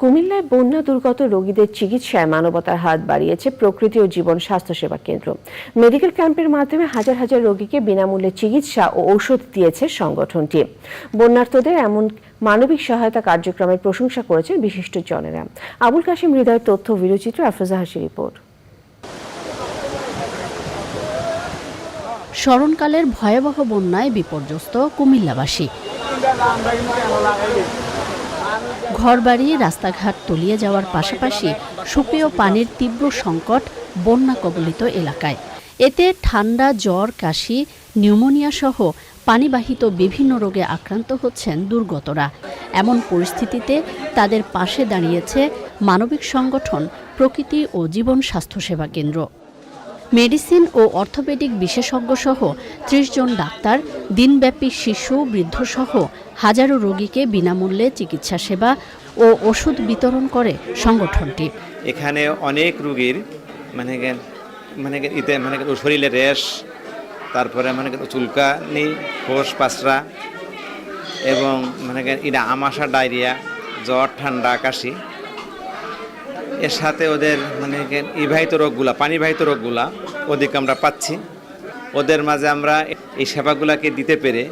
কুমিল্লায় বন্যা দুর্গত রোগীদের চিকিৎসায় মানবতার হাত বাড়িয়েছে প্রকৃতি ও জীবন স্বাস্থ্যসেবা কেন্দ্র। মেডিকেল ক্যাম্পের মাধ্যমে হাজার হাজার রোগীকে বিনামূল্যে চিকিৎসা ও ঔষধ দিয়েছে সংগঠনটি। বন্যার্থদের এমন মানবিক সহায়তা কার্যক্রমের প্রশংসা করেছেন বিশিষ্ট জনেরা। আবুল কাশিম হৃদয় তথ্য ভিডিওচিত্র আফরোজা হাসি রিপোর্ট। স্মরণকালের ভয়াবহ বন্যায় বিপর্যস্ত কুমিল্লাবাসী। ঘরবাড়ি, রাস্তাঘাট তলিয়ে যাওয়ার পাশাপাশি সুপেয় পানির তীব্র সংকট বন্যা কবলিত এলাকায়। এতে ঠান্ডা, জ্বর, কাশি, নিউমোনিয়া সহ পানিবাহিত বিভিন্ন রোগে আক্রান্ত হচ্ছেন দুর্গতরা। এমন পরিস্থিতিতে তাদের পাশে দাঁড়িয়েছে মানবিক সংগঠন, প্রকৃতি ও জীবন স্বাস্থ্যসেবা কেন্দ্র। মেডিসিন ও অর্থোপেডিক বিশেষজ্ঞ সহ ত্রিশ জন ডাক্তার, দিনব্যাপী শিশু, বৃদ্ধসহ হাজারো রোগীকে বিনামূল্যে চিকিৎসা সেবা ও ওষুধ বিতরণ করে সংগঠনটি। এখানে অনেক রুগীর মানে মানে মানে শরীরে র্যাশ তারপরে মানে চুলকানি খোস পাসরা এবং মানে এটা আমাশা, ডায়রিয়া, জ্বর, ঠান্ডা, কাশি। এর সাথে ওদের মানে ইবাহিত রোগগুলা পানিবাহিত রোগগুলা ওদিকে আমরা পাচ্ছি। ওদের মাঝে আমরা এই সেবাগুলাকে দিতে পেরে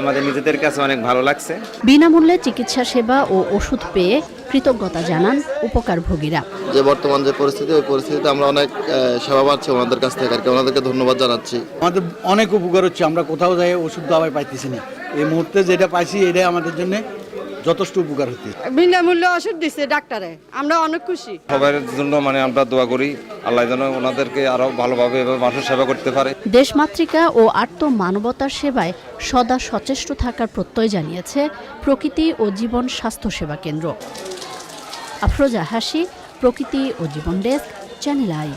আমাদের নিজেদের কাছে অনেক ভালো লাগছে। বিনামূল্যে চিকিৎসা সেবা ও ওষুধ পেয়ে কৃতজ্ঞতা জানান উপকারভোগীরা। যে বর্তমান যে পরিস্থিতি ওই পরিস্থিতিতে আমরা অনেক সেবা পাচ্ছি ওনাদের কাছ থেকে আর কি। ওনাদেরকে ধন্যবাদ জানাচ্ছি। আমাদের অনেক উপকার হচ্ছে আমরা কোথাও যাই ওষুধ দাবাই পাইতেছি না। এই মুহূর্তে যেটা পাইছি এটাই আমাদের জন্য যথেষ্ট উপকার হচ্ছে বিনামূল্যে ওষুধ দিচ্ছে ডাক্তারে। আমরা অনেক খুশি। সবার জন্য মানে আমরা দোয়া করি আল্লাহ যেন ওনাদেরকে আরও ভালোভাবে এভাবে মানুষের সেবা করতে পারে। দেশমাতৃকা ও আত্ম মানবতার সেবায় সদা সচেষ্ট থাকার প্রত্যয় জানিয়েছে প্রকৃতি ও জীবন স্বাস্থ্যসেবা কেন্দ্র। আফরোজা হাসি প্রকৃতি ও জীবন ডেস্ক চ্যানেল আই।